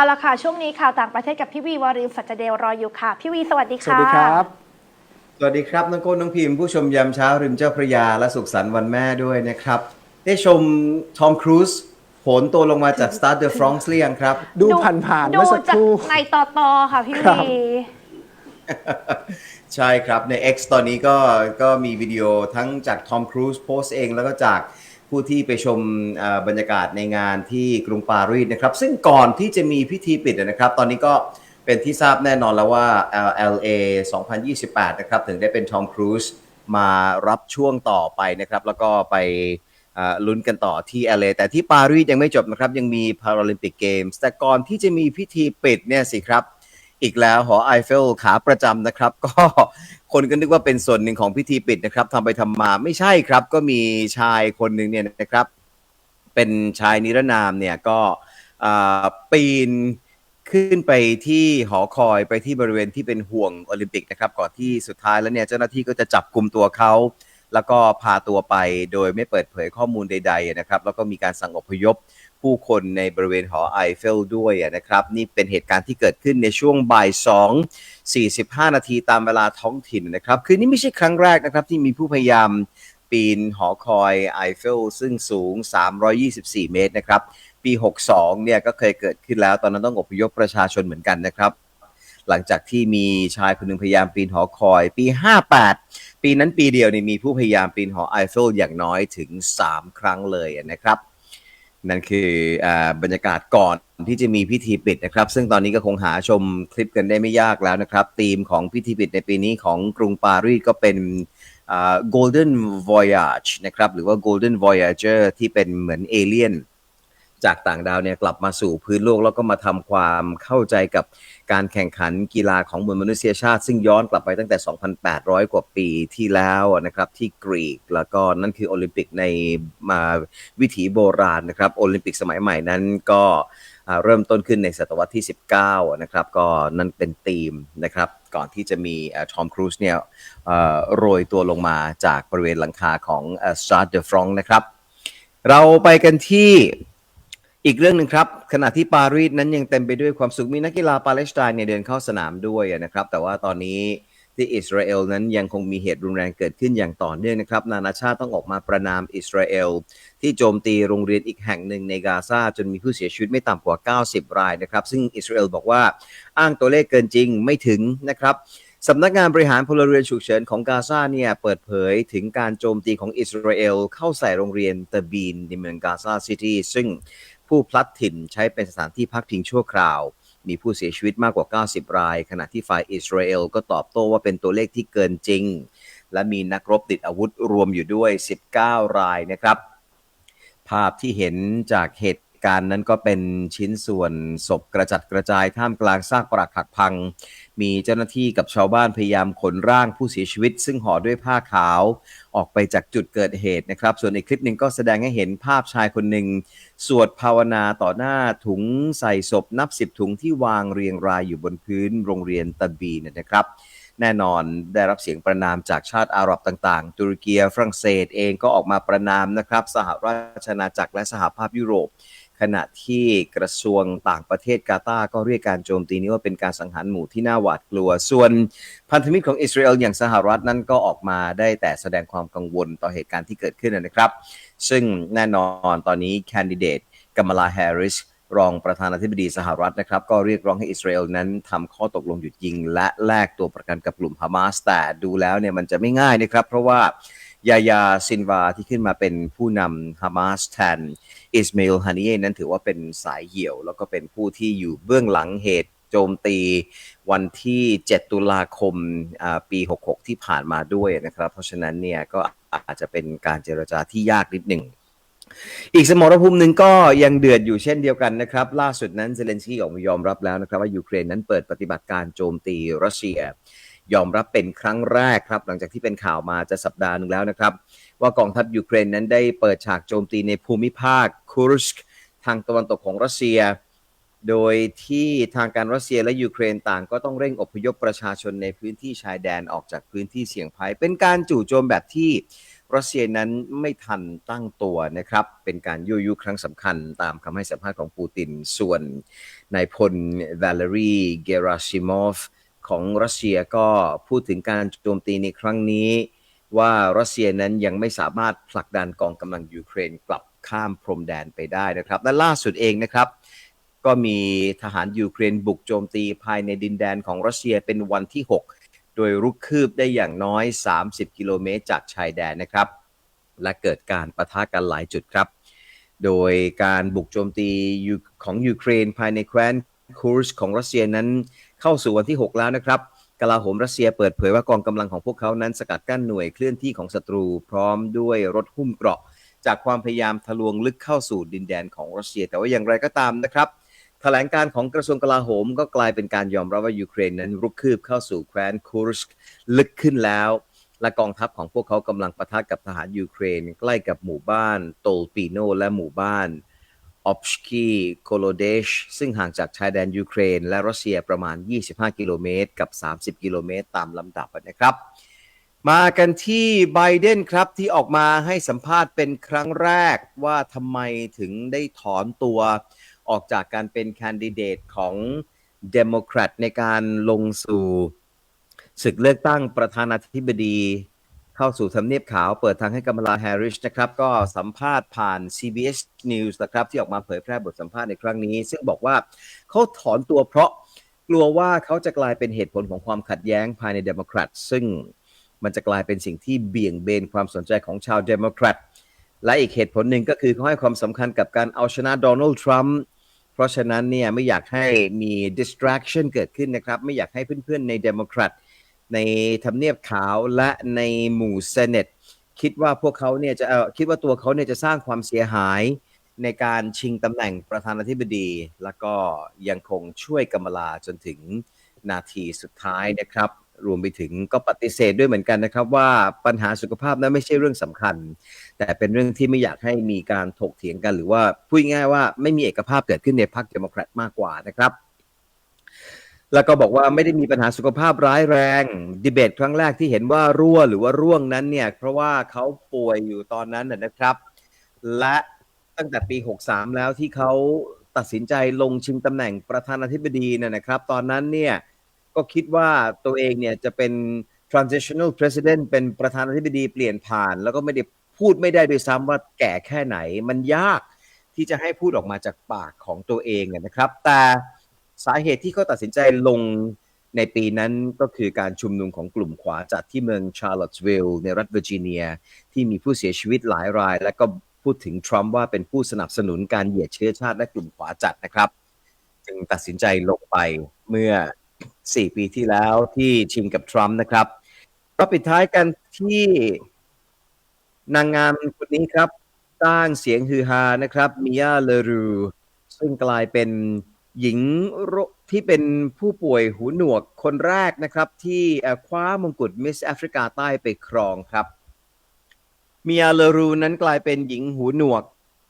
เอาละค่ะ ช่วงนี้ข่าวต่างประเทศกับพี่วีวารินสัจเดลรออยู่ค่ะ พี่วีสวัสดีสค่ะวัสดีครับ สวัสดีครับน้องโก้น้องพิมพ์ ผู้ชมยามเช้าริมเจ้าพระยา และสุขสันต์วันแม่ด้วยนะครับ ได้ชมทอมครูซโหนตัวลงมาจาก Start the Bronx หรือยังครับ ดูผ่านๆดูเมื่อสักจาคกรู่ ในต่อตอค่ะพี่ครัวีบใช่ครับใน X ตอนนี้ก็ก็มีวิดีโอทั้งจากทอมครูซโพสเองแล้วก็จาก ผู้ที่ไปชมบรรยากาศในงานที่กรุงปารีสนะครับ ซึ่งก่อนที่จะมีพิธีปิดนะครับ ตอนนี้ก็เป็นที่ทราบแน่นอนแล้วว่า LA 2028 นะครับ ถึงได้เป็นทอมครูซมารับช่วงต่อไปนะครับ แล้วก็ไปลุ้นกันต่อที่ LA แต่ที่ปารีสยังไม่จบนะครับ ยังมีพาราลิมปิกเกมส์แต่ก่อนที่จะมีพิธีปิดเนี่ยสิครับ อีกแล้วหอไอเฟลขาประจำนะครับ ก็คนก็นึกว่าเป็นส่วนหนึ่งของพิธีปิดนะครับทำไปทำมาไม่ใช่ครับ ก็มีชายคนหนึ่งเนี่ยนะครับ เป็นชายนิรนามเนี่ยก็ปีนขึ้นไปที่หอคอยไปที่บริเวณที่เป็นห่วงโอลิมปิกนะครับก่อนที่สุดท้ายแล้วเนี่ยเจ้าหน้าที่ก็จะจับกลุ่มตัวเขา แล้วก็พาตัวไปโดยไม่เปิดเผยข้อมูลใด ๆ นะครับ แล้วก็มีการสั่งอพยพ ผู้คนในบริเวณหอไอเฟลด้วยนะครับ นี่เป็นเหตุการณ์ที่เกิดขึ้นในช่วงบ่าย 2 45 นาทีตามเวลาท้องถิ่นนะครับ คือนี่ไม่ใช่ครั้งแรกนะครับที่มีผู้พยายามปีนหอคอยไอเฟลซึ่งสูง 324 เมตรนะครับ ปี 62 เนี่ยก็เคยเกิดขึ้นแล้ว ตอนนั้นต้องอพยพประชาชนเหมือนกันนะครับ หลังจากที่มีชายคนหนึ่งพยายามปีนหอคอยปี 58 ปีนั้นปีเดียวนี่มีผู้พยายามปีนหอไอเฟลอย่างน้อยถึง 3 ครั้งเลยนะครับ นั่นคืออบรรยากาศก่อนที่จะมีพิธีปิดนะครับ ซึ่งตอนนี้ก็คงหาชมคลิปกันได้ไม่ยากแล้วนะครับธีมของพิธีปิดในปีนี้ของกรุงปารีสก็เป็น Golden Voyage นะครับ หรือว่า Golden Voyager ที่เป็นเหมือนเอเลี่ยน จากต่างดาวเนี่ยกลับมาสู่พื้นโลกแล้วก็มาทำความเข้าใจกับการแข่งขันกีฬาของมวลมนุษยชาติ ซึ่งย้อนกลับไปตั้งแต่ 2,800 กว่าปีที่แล้วนะครับที่กรีกแล้วก็นั่นคือโอลิมปิกในมาวิถีโบราณนะครับโอลิมปิกสมัยใหม่นั้นก็เริ่มต้นขึ้นในศตวรรษที่ 19 นะครับ ก็นั่นเป็นธีมนะครับ ก่อนที่จะมีทอมครูซเนี่ยโรยตัวลงมาจากบริเวณหลังคาของสตาร์เดอฟรองนะครับ เราไปกันที่ อีกเรื่องหนึ่งครับ ขณะที่ปารีสนั้นยังเต็มไปด้วยความสุขมีนักกีฬาปาเลสไตน์เนี่ยเดินเข้าสนามด้วยนะครับ แต่ว่าตอนนี้ที่อิสราเอลนั้นยังคงมีเหตุรุนแรงเกิดขึ้นอย่างต่อเนื่องนะครับ นานาชาติต้องออกมาประนามอิสราเอล ที่โจมตีโรงเรียนอีกแห่งหนึ่งในกาซาจนมีผู้เสียชีวิตไม่ต่ำกว่า 90 รายนะครับ ซึ่งอิสราเอลบอกว่าอ้างตัวเลขเกินจริงไม่ถึงนะครับสำนักงานบริหารพลเรือนฉุกเฉินของกาซาเนี่ยเปิดเผยถึงการโจมตีของอิสราเอลเข้าใส่โรงเรียนเตบีนในเมืองกาซาซิตี้ซึ่ง ผู้พลัดถิ่นใช้เป็นสถานที่พักพิงชั่วคราว มีผู้เสียชีวิตมากกว่า 90 ราย ขณะที่ฝ่ายอิสราเอลก็ตอบโต้ว่าเป็นตัวเลขที่เกินจริง และมีนักรบติดอาวุธรวมอยู่ด้วย 19 รายนะครับ ภาพที่เห็นจากเหตุ การนั้นก็เป็นชิ้นส่วนศพกระจัดกระจายท่ามกลางซากปรักหักพัง มีเจ้าหน้าที่กับชาวบ้านพยายามขนร่างผู้เสียชีวิต ซึ่งห่อด้วยผ้าขาวออกไปจากจุดเกิดเหตุนะครับ ส่วนอีกคลิปหนึ่งก็แสดงให้เห็นภาพชายคนหนึ่ง สวดภาวนาต่อหน้าถุงใส่ศพนับสิบถุงที่วางเรียงรายอยู่บนพื้นโรงเรียนตะบีนะครับแน่นอนได้รับเสียงประนามจากชาติอาหรับต่างๆ ตุรกีฝรั่งเศสเองก็ออกมาประนามนะครับ สหราชอาณาจักรและสหภาพยุโรป ขณะที่กระทรวงต่างประเทศกาตาร์ก็เรียกการโจมตีนี้ว่าเป็นการสังหารหมู่ที่น่าหวาดกลัว ส่วนพันธมิตรของอิสราเอลอย่างสหรัฐนั้นก็ออกมาได้แต่แสดงความกังวลต่อเหตุการณ์ที่เกิดขึ้นนะครับ ซึ่งแน่นอนตอนนี้แคนดิเดตกัมลาแฮร์ริสรองประธานาธิบดีสหรัฐนะครับ ก็เรียกร้องให้อิสราเอลนั้นทำข้อตกลงหยุดยิง และแลกตัวประกันกับกลุ่มฮามาสแต่ดูแล้วเนี่ยมันจะไม่ง่ายนะครับ เพราะว่า ยายาซินวาที่ขึ้นมาเป็นผู้นำฮามาสแทนอิสมาอิลฮานีเนั้นถือว่าเป็นสายเหี่ยว แล้วก็เป็นผู้ที่อยู่เบื้องหลังเหตุโจมตีวันที่ 7 ตุลาคมปี 66 ที่ผ่านมาด้วยนะครับ เพราะฉะนั้นเนี่ยก็อาจจะเป็นการเจรจาที่ยากนิดหนึ่งอีกสมรภูมิหนึ่งก็ยังเดือดอยู่เช่นเดียวกันนะครับ ล่าสุดนั้นเซเลนสกี้ออกมายอมรับแล้วนะครับ ว่ายูเครนนั้นเปิดปฏิบัติการโจมตีรัสเซีย ยอมรับเป็นครั้งแรกครับหลังจากที่เป็นข่าวมาจะสัปดาห์หนึ่งแล้วนะครับ ว่ากองทัพยูเครนนั้นได้เปิดฉากโจมตีในภูมิภาคคูรุสกทางตะวันตกของรัสเซีย โดยที่ทางการรัสเซียและยูเครนต่างก็ต้องเร่งอพยพประชาชนในพื้นที่ชายแดนออกจากพื้นที่เสี่ยงภัย เป็นการจู่โจมแบบที่รัสเซียนั้นไม่ทันตั้งตัวนะครับ เป็นการยั่วยุครั้งสำคัญตามคำให้สัมภาษณ์ของปูติน ส่วนนายพลวาเลรีเกราชิมอฟ ของรัสเซียก็พูดถึงการโจมตีในครั้งนี้ ว่ารัสเซียนั้นยังไม่สามารถผลักดันกองกำลังยูเครนกลับข้ามพรมแดนไปได้นะครับ และล่าสุดเองนะครับ ก็มีทหารยูเครนบุกโจมตีภายในดินแดนของรัสเซียเป็นวันที่ 6 โดยรุกคืบได้อย่างน้อย 30 กิโลเมตรจากชายแดนนะครับ และเกิดการประทะกันหลายจุดครับ โดยการบุกโจมตีของยูเครนภายในแคว้นคูร์สของรัสเซียนั้น เข้าสู่วันที่ 6 แล้วนะครับกลาโหมรัสเซียเปิดเผยว่ากองกำลังของพวกเขานั้นสกัดกั้นหน่วยเคลื่อนที่ของศัตรู พร้อมด้วยรถหุ้มเกราะ จากความพยายามทะลวงลึกเข้าสู่ดินแดนของรัสเซีย แต่ว่าอย่างไรก็ตามนะครับแถลงการของกระทรวงกลาโหมก็กลายเป็นการยอมรับว่ายูเครนนั้นรุกคืบเข้าสู่แคว้นคูร์สลึกขึ้นแล้ว และกองทัพของพวกเขากำลังปะทะกับทหารยูเครน ใกล้กับหมู่บ้านโตลปีโนและหมู่บ้าน ออฟชกีโคโลเดชซึ่งห่างจากชายแดนยูเครน และรัสเซียประมาณ 25 กิโลเมตร กับ 30 กิโลเมตร ตามลำดับนะครับ มากันที่ไบเดนครับที่ออกมาให้สัมภาษณ์เป็นครั้งแรกว่าทำไมถึงได้ถอนตัวออกจากการเป็นแคนดิเดตของเดโมแครตในการลงสู่ศึกเลือกตั้งประธานาธิบดี เข้าสู่ทำเนียบขาวเปิดทางให้กัมลาแฮร์ริสนะครับ ก็สัมภาษณ์ผ่าน CBS News นะครับ ที่ออกมาเผยแพร่บทสัมภาษณ์ในครั้งนี้ ซึ่งบอกว่าเขาถอนตัวเพราะกลัวว่าเขาจะกลายเป็นเหตุผลของความขัดแย้งภายในเดโมแครตซึ่งมันจะกลายเป็นสิ่งที่เบี่ยงเบนความสนใจของชาวเดโมแครตและอีกเหตุผลหนึ่งก็คือเขาให้ความสำคัญกับการเอาชนะโดนัลด์ทรัมป์เพราะฉะนั้นเนี่ยไม่อยากให้มี distraction เกิดขึ้นนะครับ ไม่อยากให้เพื่อนๆในเดโมแครต ในทำเนียบขาวและในหมู่เซเนตคิดว่าพวกเขาเนี่ยจะเออคิดว่าตัวเขาเนี่ยจะสร้างความเสียหายในการชิงตำแหน่งประธานาธิบดี แล้วก็ยังคงช่วยกัมลาจนถึงนาทีสุดท้ายนะครับ รวมไปถึงก็ปฏิเสธด้วยเหมือนกันนะครับ ว่าปัญหาสุขภาพนั้นไม่ใช่เรื่องสำคัญ แต่เป็นเรื่องที่ไม่อยากให้มีการถกเถียงกัน หรือว่าพูดง่ายว่าไม่มีเอกภาพเกิดขึ้นในพรรคเดโมแครตมากกว่านะครับ แล้วก็บอกว่าไม่ได้มีปัญหาสุขภาพร้ายแรง ดีเบตครั้งแรกที่เห็นว่ารั่วหรือว่าร่วงนั้นเนี่ย เพราะว่าเขาป่วยอยู่ตอนนั้นนะครับ และตั้งแต่ปี 63 แล้วที่เขาตัดสินใจลงชิงตำแหน่งประธานาธิบดีเนยนะครับ ตอนนั้นเนี่ยก็คิดว่าตัวเองเนี่ยจะเป็น transitional president เป็นประธานาธิบดีเปลี่ยนผ่าน แล้วก็ไม่ได้พูดไม่ได้ด้วยซ้ำว่าแก่แค่ไหน มันยากที่จะให้พูดออกมาจากปากของตัวเองนะครับ แต่ สาเหตุที่เขาตัดสินใจลงในปีนั้นก็คือการชุมนุมของกลุ่มขวาจัดที่เมืองชาร์ลอตส์วิลล์ในรัฐเวอร์จิเนีย ที่มีผู้เสียชีวิตหลายราย และก็พูดถึงทรัมป์ว่าเป็นผู้สนับสนุนการเหยียดเชื้อชาติและกลุ่มขวาจัดนะครับ จึงตัดสินใจลงไปเมื่อ 4 ปีที่แล้วที่ชิงกับทรัมป์นะครับก็ปิดท้ายกันที่นางงามคนนี้ครับสร้างเสียงฮือฮานะครับมิยาเลรูซึ่งกลายเป็น หญิงโรที่เป็นผู้ป่วยหูหนวกคนแรกนะครับ ที่คว้ามงกุฎมิสแอฟริกาใต้ไปครองครับเมียเลรูนั้นกลายเป็นหญิงหูหนวก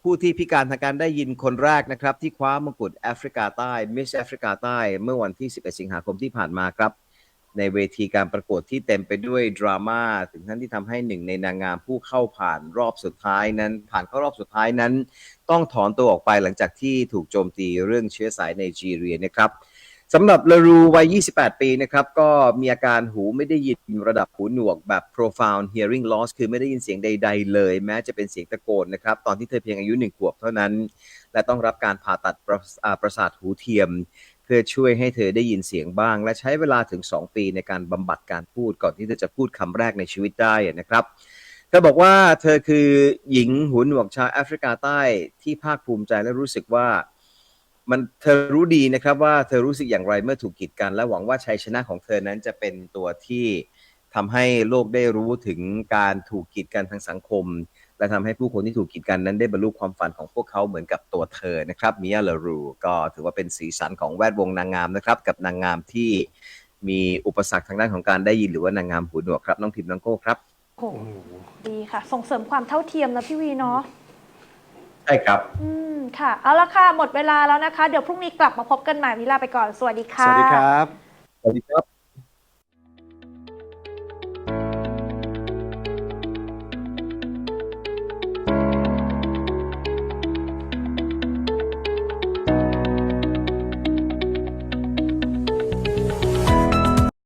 ผู้ที่พิการทางการได้ยินคนแรกนะครับ ที่คว้ามงกุฎแอฟริกาใต้มิสแอฟริกาใต้เมื่อวันที่ 11 สิงหาคมที่ผ่านมาครับ ในเวทีการประกวดที่เต็มไปด้วยดราม่าถึงขั้นที่ทำให้หนึ่งในนางงามผู้เข้าผ่านรอบสุดท้ายนั้น ผ่านเข้ารอบสุดท้ายนั้น ต้องถอนตัวออกไปหลังจากที่ถูกโจมตีเรื่องเชื้อสายไนจีเรียนะครับสำหรับลารูวัย 28 ปีนะครับ ก็มีอาการหูไม่ได้ยินระดับหูหนวกแบบ profound hearing loss คือไม่ได้ยินเสียงใด ๆ เลย แม้จะเป็นเสียงตะโกนนะครับ ตอนที่เธอเพียงอายุหนึ่งขวบเท่านั้น และต้องรับการผ่าตัดประประสาทหูเทียม พื่อช่วยให้เธอได้ยินเสียงบ้าง และใช้เวลาถึง 2 ปีในการบำบัดการพูดก่อนที่เธอจะพูดคำแรกในชีวิตได้นะครับเธอบอกว่าเธอคือหญิงหูหนวกชาวแอฟริกาใต้ที่ภาคภูมิใจและรู้สึกว่ามันเธอรู้ดีนะครับว่าเธอรู้สึกอย่างไรเมื่อถูกกีดกัน และหวังว่าชัยชนะของเธอนั้นจะเป็นตัวที่ทำให้โลกได้รู้ถึงการถูกกีดกันทางสังคม และทำให้ผู้คนที่ถูกกีดกันนั้นได้บรรลุความฝันของพวกเขาเหมือนกับตัวเธอนะครับมิยาลารูก็ถือว่าเป็นสีสันของแวดวงนางงามนะครับ กับนางงามที่มีอุปสรรคทางด้านของการได้ยินหรือว่านางงามหูหนวกครับน้องพิมพ์น้องโก้ครับโอ้โหดีค่ะ ส่งเสริมความเท่าเทียมนะพี่วีเนาะใช่ครับ อืมค่ะ เอาละค่ะ หมดเวลาแล้วนะคะ เดี๋ยวพรุ่งนี้กลับมาพบกันใหม่เวลาไปก่อน สวัสดีสค่ะวัสดีครับ สวัสดีครับ